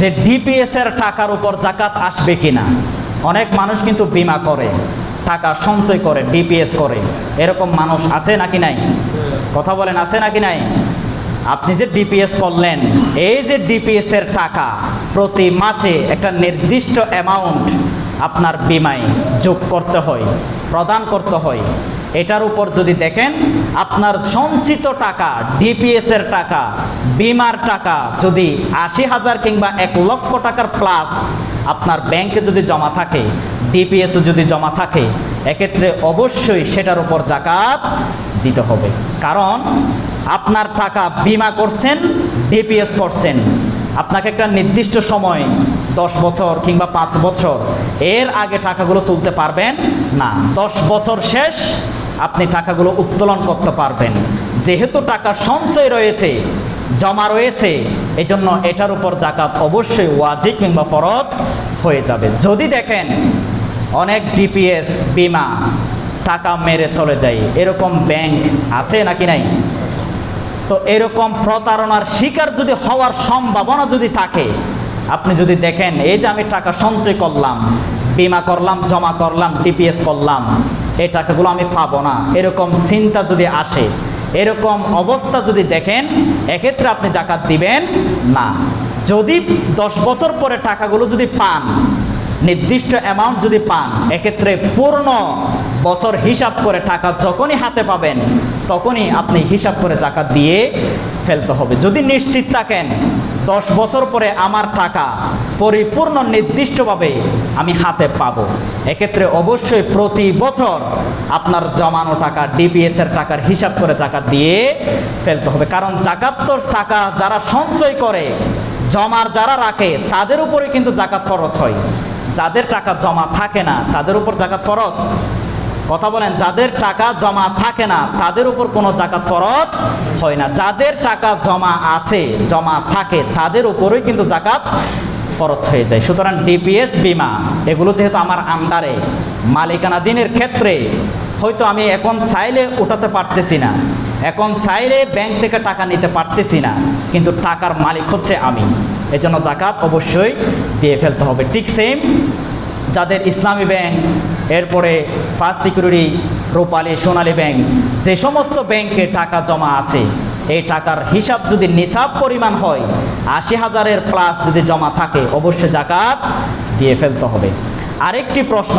যে ডিপিএস এর টাকার উপর জাকাত আসবে কিনা। অনেক মানুষ কিন্তু বিমা করে, টাকা সঞ্চয় করে ডিপিএস করে। এরকম মানুষ আছে নাকি নাই? কথা বলেন, আছে নাকি নাই? আপনি যে ডিপিএস করলেন, এই যে ডিপিএস এর টাকা প্রতি মাসে একটা নির্দিষ্ট অ্যামাউন্ট আপনার বিমায় যোগ করতে হয়, প্রদান করতে হয়। এটার উপর যদি দেখেন, আপনার সঞ্চিত টাকা ডিপিএস এর টাকা, বিমার টাকা যদি আশি হাজার কিংবা এক লক্ষ টাকার প্লাস আপনার ব্যাংকে যদি জমা থাকে ডিপিএসও যদি জমা থাকে, এক্ষেত্রে অবশ্যই সেটার উপর জাকাত দিতে হবে। কারণ আপনার টাকা বিমা করছেন ডিপিএস করছেন। আপনাকে একটা নির্দিষ্ট সময়, দশ বছর কিংবা পাঁচ বছর, এর আগে টাকাগুলো তুলতে পারবেন না। দশ বছর শেষ আপনি টাকাগুলো উত্তোলন করতে পারবেন। যেহেতু টাকা সঞ্চয় রয়েছে, জমা রয়েছে এই জন্য এটার উপর জাকাত অবশ্যই ওয়াজিব কিংবা ফরজ হয়ে যাবে। যদি দেখেন অনেক ডিপিএস বিমা টাকা মেরে চলে যায়, এরকম ব্যাংক আছে নাকি নাই? তো এরকম প্রতারণার শিকার যদি হওয়ার সম্ভাবনা যদি থাকে, আপনি যদি দেখেন, এই যে আমি টাকা সঞ্চয় করলাম, বিমা করলাম, জমা করলাম, ডিপিএস করলাম এই টাকাগুলো আমি পাবো না। এরকম চিন্তা যদি আসে, এরকম অবস্থা যদি দেখেন, এক্ষেত্রে আপনি জাকাত দিবেন না। যদি দশ বছর পরে টাকাগুলো যদি পান, নির্দিষ্ট অ্যামাউন্ট যদি পান, এক্ষেত্রে পূর্ণ বছর হিসাব করে টাকা যখনই হাতে পাবেন, তখনই আপনি হিসাব করে জাকাত দিয়ে ফেলতে হবে। যদি নিশ্চিত থাকেন দশ বছর পরে আমার টাকা পরিপূর্ণ নির্দিষ্টভাবে আমি হাতে পাবো। এক্ষেত্রে অবশ্যই প্রতি বছর আপনার জমানো টাকা ডিপিএস এর টাকার হিসাব করে জাকাত দিয়ে ফেলতে হবে। কারণ জাকাত তো টাকা যারা সঞ্চয় করে, জমার যারা রাখে, তাদের উপরে কিন্তু জাকাত খরচ হয়। যাদের টাকা জমা থাকে না, তাদের উপর জাকাত ফরজ? কথা বলেন, যাদের টাকা জমা থাকে না, তাদের উপর কোনো জাকাত ফরজ হয় না। যাদের টাকা জমা আছে, জমা থাকে, তাদের উপরেই কিন্তু জাকাত ফরজ হয়ে যায়। সুতরাং ডিপিএস, বিমা, এগুলো যেহেতু আমার আন্ডারে মালিকানাধীনের ক্ষেত্রে, হয়তো আমি এখন চাইলে উঠাতে পারতেছি না। এখন চাইলে ব্যাংক থেকে টাকা নিতে পারতেছি না, কিন্তু টাকার মালিক হচ্ছে আমি। এজন্য জাকাত অবশ্যই দিয়ে ফেলতে হবে। ঠিক সেম যাদের ইসলামী ব্যাংক, এরপরে first security, Rupali, Sonali bank, যে সমস্ত ব্যাংকে টাকা জমা আছে, এই টাকার হিসাব যদি নিসাব পরিমাণ হয়, আশি হাজারের প্লাস যদি জমা থাকে, অবশ্যই জাকাত দিয়ে ফেলতে হবে। আরেকটি প্রশ্ন